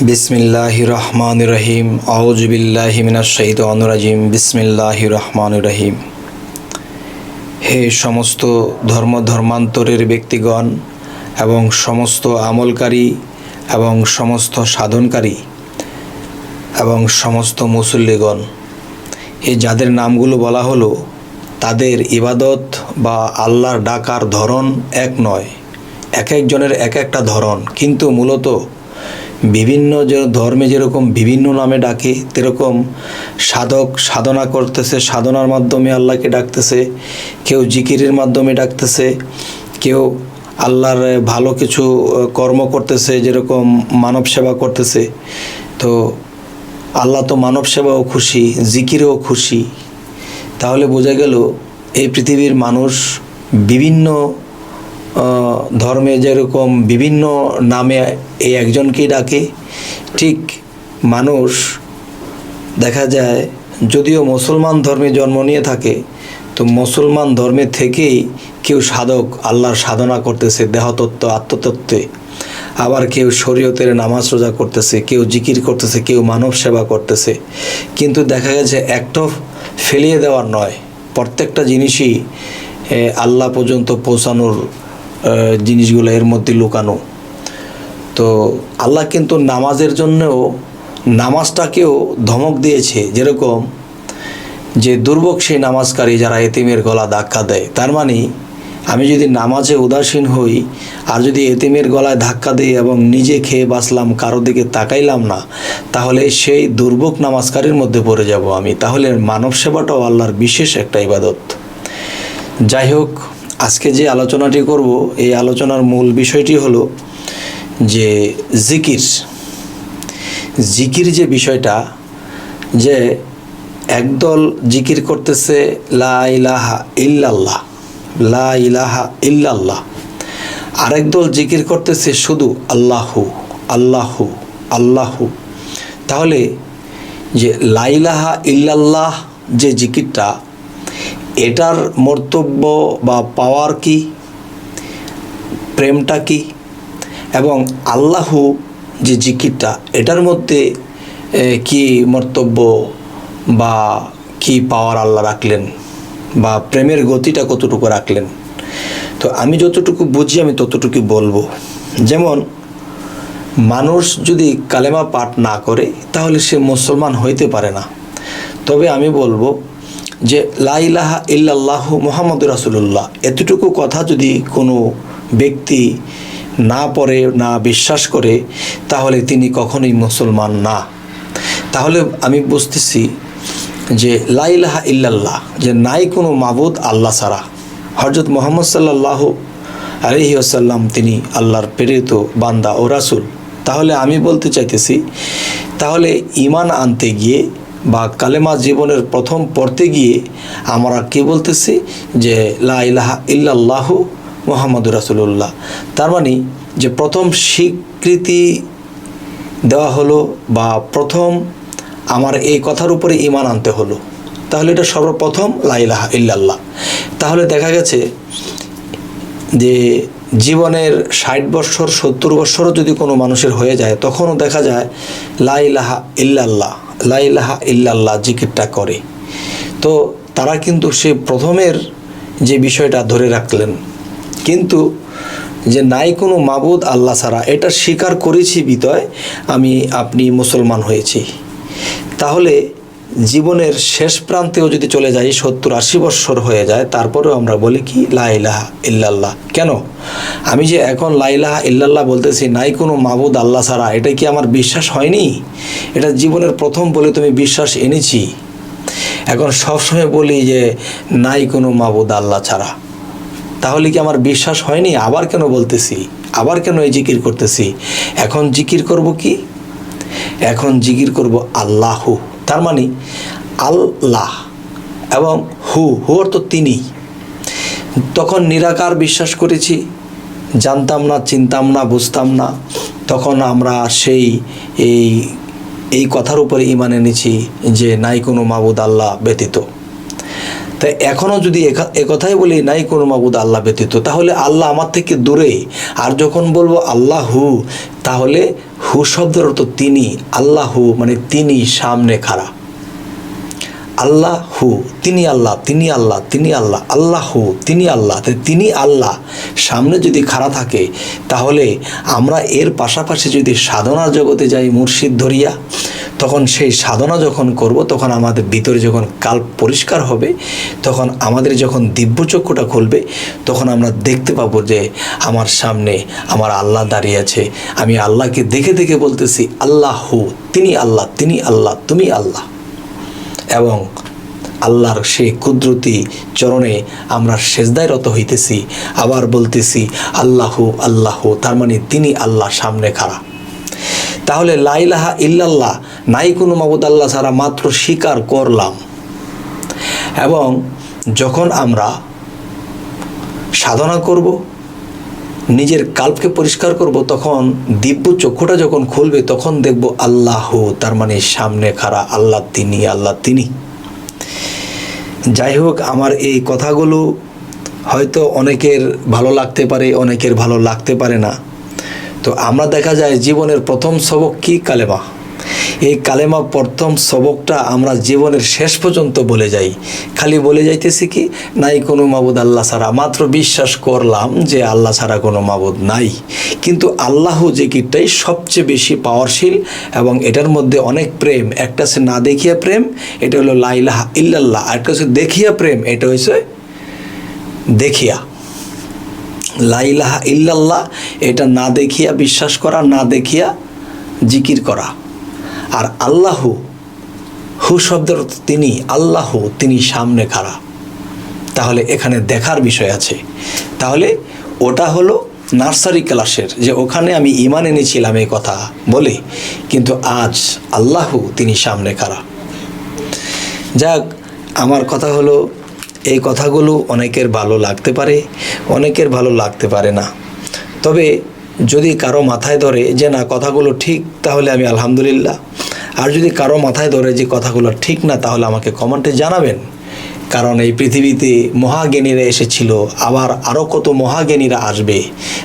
বিসমিল্লাহ রহমান রহিম আউজবিল্লাহ মিনাশাইদ অনুরাজিম বিসমিল্লাহ রহমান রহিম হে সমস্ত ধর্ম ধর্মান্তরের ব্যক্তিগণ এবং সমস্ত আমলকারী এবং সমস্ত সাধনকারী এবং সমস্ত মুসল্লিগণ এই যাদের নামগুলো বলা হলো, তাদের ইবাদত বা আল্লাহর ডাকার ধরন এক নয়। এক একজনের এক একটা ধরন। কিন্তু মূলত বিভিন্ন যে ধর্মে যেরকম বিভিন্ন নামে ডাকে, তেরকম সাধক সাধনা করতেছে, সাধনার মাধ্যমে আল্লাহকে ডাকতেছে, কেউ জিকিরের মাধ্যমে ডাকতেছে, কেউ আল্লাহর ভালো কিছু কর্ম করতেছে, যেরকম মানব সেবা করতেছে, তো আল্লাহ তো মানব সেবাও খুশি, জিকিরেও খুশি। তাহলে বোঝা গেল, এই পৃথিবীর মানুষ বিভিন্ন ধর্মে যেরকম বিভিন্ন নামে এই একজনকেই ডাকে, ঠিক মানুষ দেখা যায় যদিও মুসলমান ধর্মে জন্ম নিয়ে থাকে, তো মুসলমান ধর্মে থেকেই কেউ সাধক আল্লাহর সাধনা করতেছে, দেহতত্ত্ব, আত্মতত্ত্বে। আবার কেউ শরীয়তের নামাজ রোজা করতেছে, কেউ জিকির করতেছে, কেউ মানব সেবা করতেছে। কিন্তু দেখা গেছে একটা ফেলিয়ে দেওয়ার নয়। প্রত্যেকটা জিনিসই আল্লাহ পর্যন্ত পৌঁছানোর জিনিসগুলো এর মধ্যে লুকানো। তো আল্লাহ কিন্তু নামাজের জন্যও নামাজটাকেও ধমক দিয়েছে, যেরকম যে দুর্ভোগ সেই নামাজকারী যারা এতিমের গলা ধাক্কা দেয়। তার মানে আমি যদি নামাজে উদাসীন হই আর যদি এতিমের গলায় ধাক্কা দিই এবং নিজে খেয়ে বাঁচলাম, কারও দিকে তাকাইলাম না, তাহলে সেই দুর্ভোগ নামাজকারীর মধ্যে পড়ে যাব আমি। তাহলে মানব সেবাটাও আল্লাহর বিশেষ একটা ইবাদত। যাই হোক আজকে যে আলোচনাটি করব, এই আলোচনার মূল বিষয়টি হলো যে জিকির। জিকির যে বিষয়টা, যে একদল জিকির করতেছে, লা ইলাহা ইল্লাল্লাহ, লা ইলাহা ইল্লাল্লাহ। আরেক দল জিকির করতেছে শুধু আল্লাহু আল্লাহু আল্লাহু। তাহলে যে লাইলাহা ইল্লাল্লাহ যে জিকিরটা এটার মর্তব্য বা পাওয়ার কি? প্রেমটা কি? এবং আল্লাহু যে জিকিরটা, এটার মধ্যে কি মর্তব্য বা কি পাওয়ার আল্লাহ রাখলেন বা প্রেমের গতিটা কতটুকু রাখলেন? তো আমি যতটুকু বুঝি আমি ততটুকু বলব। যেমন, মানুষ যদি কালেমা পাঠ না করে, তাহলে সে মুসলমান হইতে পারে না। তবে আমি বলব যে লাইলাহা ইল্লাল্লাহ মোহাম্মদ রাসুলুল্লাহ। এতটুকু কথা যদি কোনো ব্যক্তি না পড়ে, না বিশ্বাস করে, তাহলে তিনি কখনোই মুসলমান না। তাহলে আমি বুঝতেছি যে লাইলাহা ইল্লাল্লাহ, যে নাই কোনো মাবুদ আল্লাহ ছাড়া। হজরত মোহাম্মদ সাল্লাহ আলহি আসাল্লাম তিনি আল্লাহর প্রেরিত বান্দা ও রাসুল। তাহলে আমি বলতে চাইতেছি, তাহলে ইমান আনতে গিয়ে বা কালেমা জীবনের প্রথম পড়তে গিয়ে আমরা কি বলতেছি? যে লা ইলাহা মোহাম্মদ রাসুল্লাহ তার মানে যে প্রথম স্বীকৃতি দেওয়া হলো বা প্রথম আমার এই কথার উপরে ইমান আনতে হলো। তাহলে এটা সর্বপ্রথম লাইলাহা ইল্লাল্লাহ। তাহলে দেখা গেছে যে জীবনের ষাট বৎসর, সত্তর বৎসরও যদি কোনো মানুষের হয়ে যায়, তখনও দেখা যায় লাইলাহা ইল্লাল্লাহ। লাইলাহা ইল্লাল্লাহ জিকিরটা করে। তো তারা কিন্তু সে প্রথমের যে বিষয়টা ধরে রাখলেন, কিন্তু যে নাই কোনো মাবুদ আল্লাহ ছাড়া, এটা স্বীকার করেছি বিতয় আমি আপনি মুসলমান হয়েছি। তাহলে জীবনের শেষ প্রান্তেও যদি চলে যাই, সত্তর আশি বৎসর হয়ে যায়, তারপরেও আমরা বলি কি লাইলাহা ইল্লাল্লাহ। কেন? আমি যে এখন লাইলাহা ইল্লাল্লাহ বলতেছি, নাই কোনো মাবুদ আল্লাহ ছাড়া, এটা কি আমার বিশ্বাস হয়নি? এটা জীবনের প্রথম বলে তুমি বিশ্বাস এনেছি। এখন সবসময় বলি যে, নাই কোনো মাবুদ আল্লাহ ছাড়া। তাহলে কি আমার বিশ্বাস হয়নি? আবার কেন বলতেছি? আবার কেন এই জিকির করতেছি? এখন জিকির করব কি? এখন জিকির করব আল্লাহু। তার মানে আল্লাহ এবং হু হু অর্থ তিনি। তখন নিরাকার বিশ্বাস করেছি, জানতাম না, চিনতাম না, বুঝতাম না। তখন আমরা সেই এই এই কথার উপরে ইমান এনেছি যে নাই কোনো মাবুদ আল্লাহ ব্যতীত। তাই এখনও যদি একা- একথাই বলি, নাই কোনো মাবুদ আল্লাহ ব্যতীত। তাহলে আল্লাহ আমার থেকে দূরে আর যখন বলব আল্লাহ হু তাহলে হু শব্দের অর্থ তিনি। আল্লাহ হু মানে তিনি সামনে খাড়া। আল্লাহ হু তিনি আল্লাহ তিনি আল্লাহ তিনি আল্লাহ আল্লাহ হু তিনি আল্লাহ তিনি আল্লাহ। সামনে যদি খাড়া থাকে, তাহলে আমরা এর পাশাপাশি যদি সাধনার জগতে যাই মুর্শিদ ধরিয়া তখন সেই সাধনা যখন করব, তখন আমাদের ভিতরে যখন কাল পরিষ্কার হবে, তখন আমাদের যখন দিব্যচক্ষুটা খুলবে, তখন আমরা দেখতে পাবো যে আমার সামনে আমার আল্লাহ দাঁড়িয়ে আছে। আমি আল্লাহকে দেখে দেখে বলতেছি, আল্লাহ হু তিনি আল্লাহ তিনি আল্লাহ, তুমি আল্লাহ। এবং আল্লাহর সেই কুদরতি চরণে আমরা সেজদায় রত হইতেছি, আবার বলতেছি, আল্লাহু আল্লাহু, তার মানে তিনি আল্লাহ সামনে খাড়া। তাহলে লাইলাহা ইল্লাল্লাহ, নাই কোনো মাবুদ আল্লাহ ছাড়া মাত্র স্বীকার করলাম। এবং যখন আমরা সাধনা করব, নিজের কাল্পকে পরিষ্কার করব, তখন দিব্য চক্ষুটা যখন খুলবে, তখন দেখব আল্লাহ, তার মানে সামনে খাড়া আল্লাহ তিনি আল্লাহ তিনি। যাই হোক, আমার এই কথাগুলো হয়তো অনেকের ভালো লাগতে পারে, অনেকের ভালো লাগতে পারে না। তো আমরা দেখা যায় জীবনের প্রথম সবক কি কালেমা? এই কালেমা প্রথম সবকটা আমরা জীবনের শেষ পর্যন্ত বলে যাই। খালি বলে যাইতেছি কি? নাই কোনো মাবুদ আল্লাহ ছাড়া। মাত্র বিশ্বাস করলাম যে আল্লাহ ছাড়া কোনো মাবুদ নাই। কিন্তু আল্লাহ যে কিটাই সবচেয়ে বেশি পাওয়ারশীল এবং এটার মধ্যে অনেক প্রেম। একটা হচ্ছে না দেখিয়া প্রেম, এটা হলো লাইলাহা ইল্লাল্লাহ। একটা হচ্ছে দেখিয়া প্রেম, এটা হচ্ছে দেখিয়া। লাইলাহা ইল্লাল্লাহ, এটা না দেখিয়া বিশ্বাস করা, না দেখিয়া জিকির করা। আর আল্লাহ, হু শব্দের তিনি, আল্লাহ তিনি সামনে খাড়া। তাহলে এখানে দেখার বিষয় আছে। তাহলে ওটা হলো নার্সারি ক্লাসের, যে ওখানে আমি ইমান এনেছিলাম এই কথা বলে, কিন্তু আজ আল্লাহ তিনি সামনে খাড়া। যাক, আমার কথা হলো এই কথাগুলো অনেকের ভালো লাগতে পারে, অনেকের ভালো লাগতে পারে না। তবে যদি কারও মাথায় ধরে যে না, কথাগুলো ঠিক, তাহলে আমি আলহামদুলিল্লাহ। আর যদি কারও মাথায় ধরে যে কথাগুলো ঠিক না, তাহলে আমাকে কমেন্টে জানাবেন। কারণ এই পৃথিবীতে মহাজ্ঞানীরা এসেছিল, আবার আরও কত মহাজ্ঞানীরা আসবে?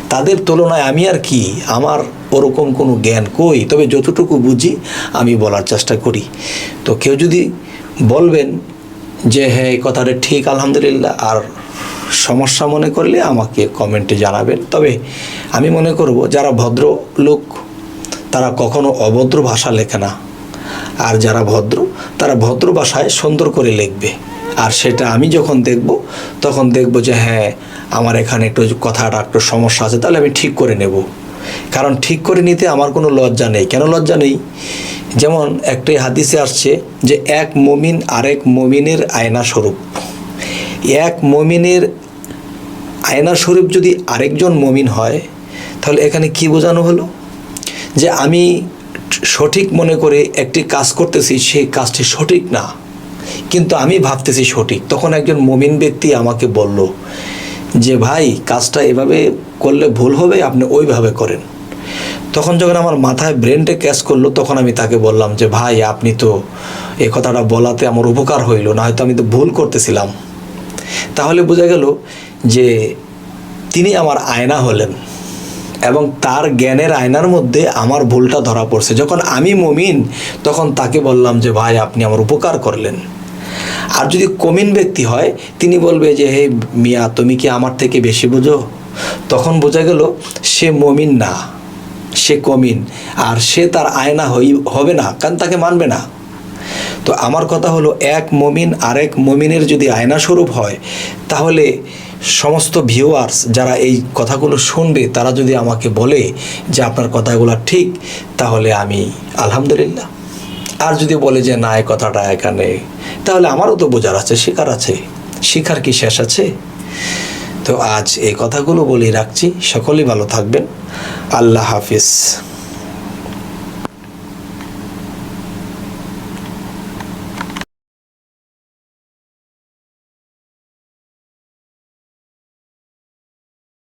তাদের তুলনায় আমি আর কি, আমার ওরকম কোনো জ্ঞান কই? তবে যতটুকু বুঝি, আমি বলার চেষ্টা করি। তো কেউ যদি বলবেন যে হ্যাঁ এই কথাটা ঠিক, আলহামদুলিল্লাহ। আর সমস্যা মনে করলে আমাকে কমেন্টে জানাবেন। তবে আমি মনে করব, যারা ভদ্র লোক তারা কখনো অভদ্র ভাষা লেখে না। আর যারা ভদ্র, তারা ভদ্র ভাষায় সুন্দর করে লিখবে। আর সেটা আমি যখন দেখব, তখন দেখব যে হ্যাঁ আমার এখানে একটু কথাটা একটু সমস্যা আছে, তাহলে আমি ঠিক করে নেব। কারণ ঠিক করে নিতে আমার কোনো লজ্জা নেই। কেন লজ্জা নেই? যেমন একটি হাদিসে আসছে যে এক মমিন আরেক মমিনের আয়না স্বরূপ এক মমিনের আয়না স্বরূপ যদি আরেকজন মমিন হয়, তাহলে এখানে কি বোঝানো হলো? যে আমি সঠিক মনে করে একটি কাজ করতেছি, সেই কাজটি সঠিক না। কিন্তু আমি ভাবতেছি সঠিক। তখন একজন মমিন ব্যক্তি আমাকে বলল যে, ভাই, কাজটা এভাবে করলে ভুল হবে, আপনি ওইভাবে করেন। তখন যখন আমার মাথায় ব্রেনটা ক্যাচ করল, তখন আমি তাকে বললাম যে, ভাই, আপনি তো এ কথাটা বলাতে আমার উপকার হইল না হয়তো আমি তো ভুল করতেছিলাম। তাহলে বোঝা গেল যে তিনি আমার আয়না হলেন এবং তার জ্ঞানের আয়নার মধ্যে আমার ভুলটা ধরা পড়ছে। যখন আমি মমিন, তখন তাকে বললাম যে, ভাই, আপনি আমার উপকার করলেন। আর যদি কমিন ব্যক্তি হয়, তিনি বলবে যে, হে মিয়া, তুমি কি আমার থেকে বেশি বুঝো? তখন বোঝা গেল সে মমিন না। সে কমিন, আর সে তার আয়না হই, হবে না, কারণ তাকে মানবে না। তো আমার কথা হলো, এক মমিন আরেক মমিনের যদি আয়না স্বরূপ হয়, তাহলে সমস্ত ভিউয়ার্স যারা এই কথাগুলো শুনবে, তারা যদি আমাকে বলে যে আপনার কথাগুলো ঠিক, তাহলে আমি আলহামদুলিল্লাহ। আর যদি বলে যে না, এ কথাটা এখানে, তাহলে আমারও তো বোঝার আছে শেখার আছে। শিখার কি শেষ আছে? তো আজ এই কথাগুলো বলেই রাখছি। সকলেই ভালো থাকবেন। আল্লাহ হাফিজ।